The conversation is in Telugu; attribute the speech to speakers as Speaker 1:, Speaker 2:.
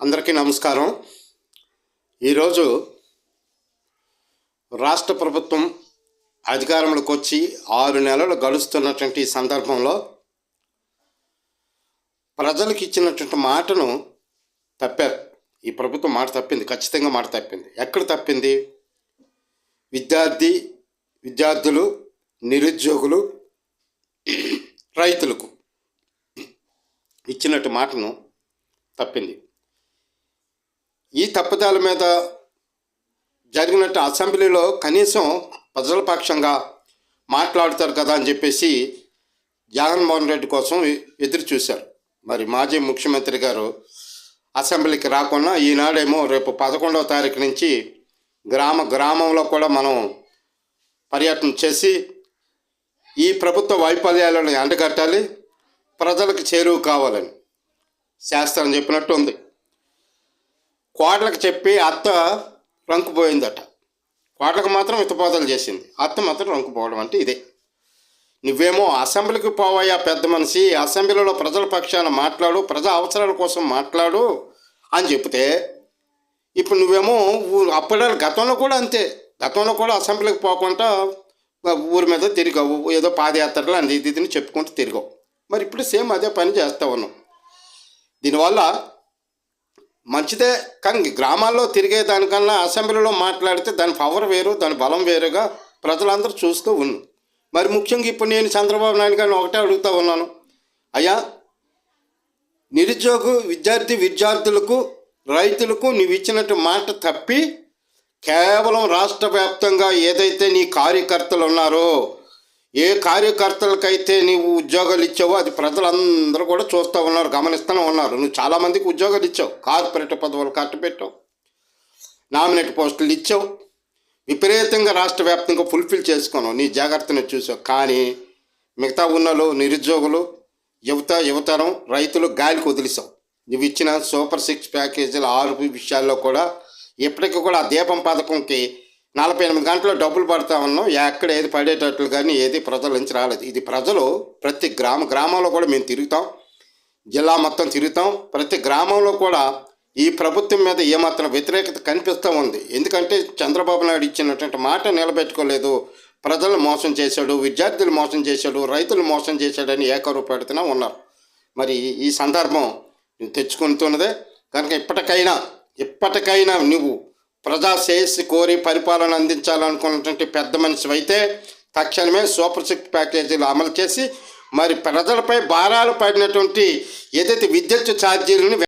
Speaker 1: అందరికీ నమస్కారం. ఈరోజు రాష్ట్ర ప్రభుత్వం అధికారంలోకి వచ్చి ఆరు నెలలు గడుస్తున్నటువంటి ఈ సందర్భంలో ప్రజలకు ఇచ్చినటువంటి మాటను తప్పారు. ఈ ప్రభుత్వం మాట తప్పింది ఖచ్చితంగా మాట తప్పింది. ఎక్కడ తప్పింది? విద్యార్థి విద్యార్థులు నిరుద్యోగులు రైతులకు ఇచ్చినట్టు మాటను తప్పింది. ఈ తప్పుదాల మీద జరిగినట్టు అసెంబ్లీలో కనీసం ప్రజల పక్షంగా మాట్లాడతారు కదా అని చెప్పేసి జగన్మోహన్ రెడ్డి కోసం ఎదురు చూశారు. మరి మాజీ ముఖ్యమంత్రి గారు అసెంబ్లీకి రాకుండా ఈనాడేమో రేపు పదకొండవ తారీఖు నుంచి గ్రామ గ్రామంలో కూడా మనం పర్యటన చేసి ఈ ప్రభుత్వ వైఫల్యాలను ఎండగట్టాలి ప్రజలకు చేరువు కావాలని శాస్త్రం చెప్పినట్టు ఉంది. కోడలకు చెప్పి అత్త రంకుపోయిందట. కోడలకు మాత్రం ఇతపోతలు చేసింది. అత్త మాత్రం రంకుపోవడం అంటే ఇదే. నువ్వేమో అసెంబ్లీకి పోవయ్యా పెద్ద మనిషి అసెంబ్లీలో ప్రజల పక్షాన మాట్లాడు ప్రజా అవసరాల కోసం మాట్లాడు అని చెప్తే ఇప్పుడు నువ్వేమో ఊ- అప్పుడే గతంలో కూడా అంతే. గతంలో కూడా అసెంబ్లీకి పోకుండా ఊరి మీద తిరిగావు ఏదో పాదయాత్రలు అది ఇది చెప్పుకుంటూ తిరిగావు. మరి ఇప్పుడు సేమ్ అదే పని చేస్తా ఉన్నావు దీనివల్ల మంచిదే కానీ గ్రామాల్లో తిరిగే దానికన్నా అసెంబ్లీలో మాట్లాడితే దాని పవర్ వేరు దాని బలం వేరుగా ప్రజలందరూ చూస్తూ ఉన్నారు మరి ముఖ్యంగా ఇప్పుడు నేను చంద్రబాబు నాయుడు గారిని ఒకటే అడుగుతూ ఉన్నాను. అయ్యా నిరుద్యోగ విద్యార్థి విద్యార్థులకు రైతులకు నీవు ఇచ్చినట్టు మాట తప్పి కేవలం రాష్ట్ర వ్యాప్తంగా ఏదైతే నీ కార్యకర్తలు ఉన్నారో ఏ కార్యకర్తలకైతే నీవు ఉద్యోగాలు ఇచ్చావో అది ప్రజలందరూ కూడా చూస్తూ ఉన్నారు గమనిస్తూనే ఉన్నారు. నువ్వు చాలామందికి ఉద్యోగాలు ఇచ్చావు. కార్పొరేట్ పదవులు కట్టబెట్టావు నామినేట్ పోస్టులు ఇచ్చావు. విపరీతంగా రాష్ట్ర వ్యాప్తంగా ఫుల్ఫిల్ చేసుకున్నావు. నీ జాగ్రత్తను చూసావు. కానీ మిగతా ఉన్నలు నిరుద్యోగులు యువత యువతరం రైతులు గాలికి వదిలేసావు నువ్వు ఇచ్చిన సూపర్ సిక్స్ ప్యాకేజీల ఆరు విషయాల్లో కూడా ఇప్పటికీ కూడా ఆ దీపం పథకంకి నలభై ఎనిమిది గంటలు డబ్బులు పడతా ఉన్నాం. ఎక్కడ ఏది పడేటట్లు కానీ ఏది ప్రజల నుంచి రాలేదు. ఇది ప్రజలు ప్రతి గ్రామ గ్రామంలో కూడా మేము తిరుగుతాం. జిల్లా మొత్తం తిరుగుతాం. ప్రతి గ్రామంలో కూడా ఈ ప్రభుత్వం మీద ఏమాత్రం వ్యతిరేకత కనిపిస్తూ ఉంది. ఎందుకంటే చంద్రబాబు నాయుడు ఇచ్చినటువంటి మాట నిలబెట్టుకోలేదు. ప్రజలను మోసం చేశాడు విద్యార్థులు మోసం చేశాడు రైతులు మోసం చేశాడని ఏకరువు పెడుతూనే ఉన్నారు. మరి ఈ సందర్భం నేను తెచ్చుకుంటున్నదే. కనుక ఇప్పటికైనా ఇప్పటికైనా నువ్వు ప్రజా శ్రేయస్సు కోరి పరిపాలన అందించాలనుకున్నటువంటి పెద్ద మనిషి అయితే తక్షణమే సూపర్ సిక్స్ ప్యాకేజీలు అమలు చేసి మరి ప్రజలపై భారాలు పడినటువంటి ఏదైతే విద్యుత్ ఛార్జీలను